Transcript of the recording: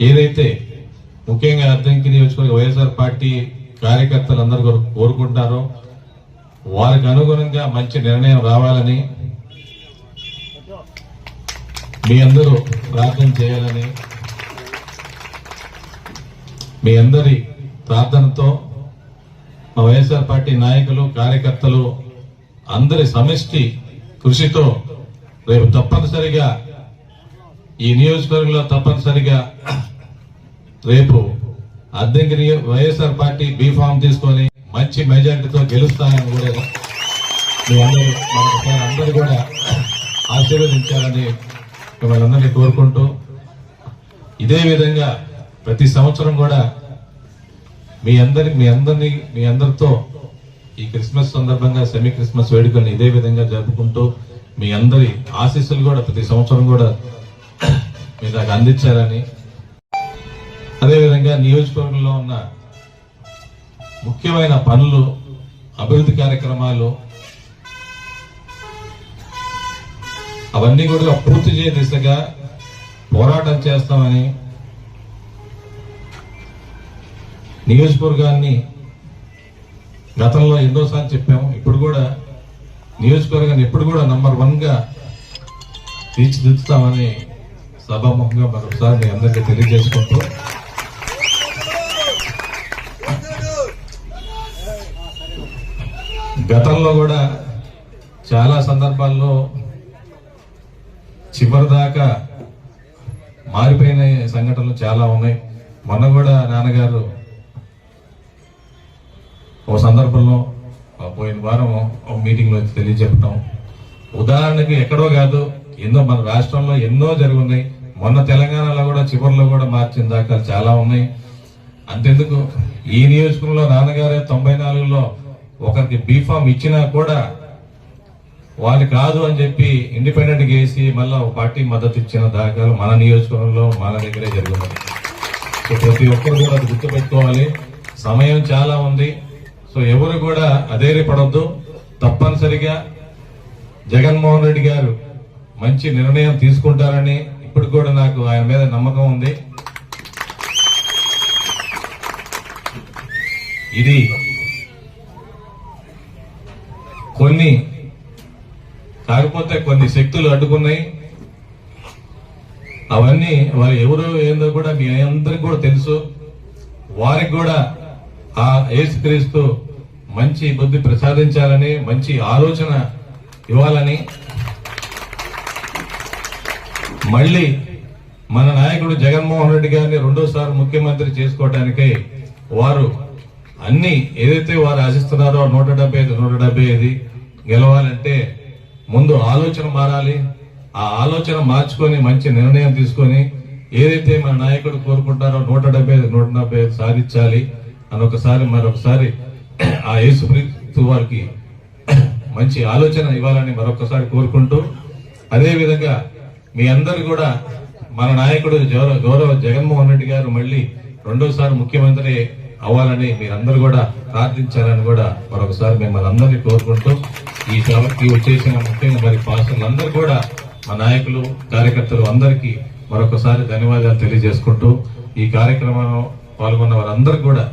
ఏదైతే ముఖ్యంగా అద్దంకి నియోజకవర్గ వైఎస్ఆర్ పార్టీ కార్యకర్తలు అందరూ కోరుకుంటారో వారికి అనుగుణంగా మంచి నిర్ణయం రావాలని మీ అందరూ ప్రార్థన చేయాలని మీ అందరి ప్రార్థనతో మా వైఎస్ఆర్ పార్టీ నాయకులు కార్యకర్తలు అందరి సమిష్టి కృషితో రేపు తప్పనిసరిగా ఈ నియోజకవర్గంలో తప్పనిసరిగా రేపు అద్దెంకి వైఎస్ఆర్ పార్టీ బీఫామ్ తీసుకొని మంచి మెజారిటీతో గెలుస్తానని కూడా మీ అందరూ మరొకసారి అందరూ కూడా ఆశీర్వదించాలని మిమ్మల్ని అందరినీ కోరుకుంటూ ఇదే విధంగా ప్రతి సంవత్సరం కూడా మీ అందరి మీ అందరినీ మీ అందరితో ఈ క్రిస్మస్ సందర్భంగా సెమీ క్రిస్మస్ వేడుకల్ని ఇదే విధంగా జరుపుకుంటూ మీ అందరి ఆశీస్సులు కూడా ప్రతి సంవత్సరం కూడా మీ దాకా అందించారని అదేవిధంగా నియోజకవర్గంలో ఉన్న ముఖ్యమైన పనులు అభివృద్ధి కార్యక్రమాలు అవన్నీ కూడా పూర్తి చేయ దిశగా పోరాటం చేస్తామని నియోజకవర్గాన్ని గతంలో ఎన్నోసార్లు చెప్పాము. ఇప్పుడు కూడా నియోజకవర్గాన్ని ఎప్పుడు కూడా నంబర్ వన్గా తీర్చిదిద్దుతామని సభాముఖంగా మరొకసారి మీ అందరికీ తెలియజేసుకుంటూ గతంలో కూడా చాలా సందర్భాల్లో చివరి దాకా మారిపోయిన సంఘటనలు చాలా ఉన్నాయి. మొన్న కూడా నాన్నగారు ఓ సందర్భంలో పోయిన వారం ఒక మీటింగ్లో తెలియజెప్పడం ఉదాహరణకి ఎక్కడో కాదు ఎన్నో మన రాష్ట్రంలో ఎన్నో జరుగున్నాయి. మొన్న తెలంగాణలో కూడా చివరిలో కూడా మార్చిన దాఖలు చాలా ఉన్నాయి. అంతెందుకు? ఈ నియోజకవర్గంలో నాన్నగారే తొంభై నాలుగులో ఒకరికి బీఫామ్ ఇచ్చినా కూడా వాళ్ళు కాదు అని చెప్పి ఇండిపెండెంట్ వేసి మళ్ళా ఒక పార్టీ మద్దతు ఇచ్చిన దాఖలు మన నియోజకవర్గంలో మన దగ్గరే జరుగుతుంది. సో ప్రతి ఒక్కరు కూడా అది గుర్తుపెట్టుకోవాలి. సమయం చాలా ఉంది. సో ఎవరు కూడా అధైర్యపడద్దు. తప్పనిసరిగా జగన్మోహన్ రెడ్డి గారు మంచి నిర్ణయం తీసుకుంటారని ఇప్పుడు కూడా నాకు ఆయన మీద నమ్మకం ఉంది. ఇది కొన్ని కాకపోతే కొన్ని శక్తులు అడ్డుకున్నాయి. అవన్నీ వారు ఎవరు ఏందో కూడా మీ అందరికి కూడా తెలుసు. వారికి కూడా ఆ ఏసుక్రీస్తు మంచి బుద్ధి ప్రసాదించాలని మంచి ఆలోచన ఇవ్వాలని మళ్ళీ మన నాయకుడు జగన్మోహన్ రెడ్డి గారిని రెండోసారి ముఖ్యమంత్రి చేసుకోవటానికై వారు అన్ని ఏదైతే వారు ఆశిస్తున్నారో నూట డెబ్బై ఐదు నూట డెబ్బై ఐదు గెలవాలంటే ముందు ఆలోచన మారాలి. ఆ ఆలోచన మార్చుకొని మంచి నిర్ణయం తీసుకొని ఏదైతే మన నాయకుడు కోరుకుంటారో నూట డెబ్బై ఐదు నూట డెబ్బై ఐదు సాధించాలి అని ఒకసారి మరొకసారి ఆ యేసుప్రీస్తు వారికి మంచి ఆలోచన ఇవ్వాలని మరొకసారి కోరుకుంటూ అదేవిధంగా మీ అందరు కూడా మన నాయకుడు గౌరవ జగన్మోహన్ రెడ్డి గారు మళ్ళీ రెండోసారి ముఖ్యమంత్రి అవ్వాలని మీరందరూ కూడా ప్రార్థించాలని కూడా మరొకసారి మిమ్మల్ని అందరినీ కోరుకుంటూ ఈ సభకి వచ్చేసిన ముఖ్యంగా మరి పాస్టర్లందరూ కూడా మా నాయకులు కార్యకర్తలు అందరికీ మరొకసారి ధన్యవాదాలు తెలియజేసుకుంటూ ఈ కార్యక్రమంలో పాల్గొన్న వారందరూ కూడా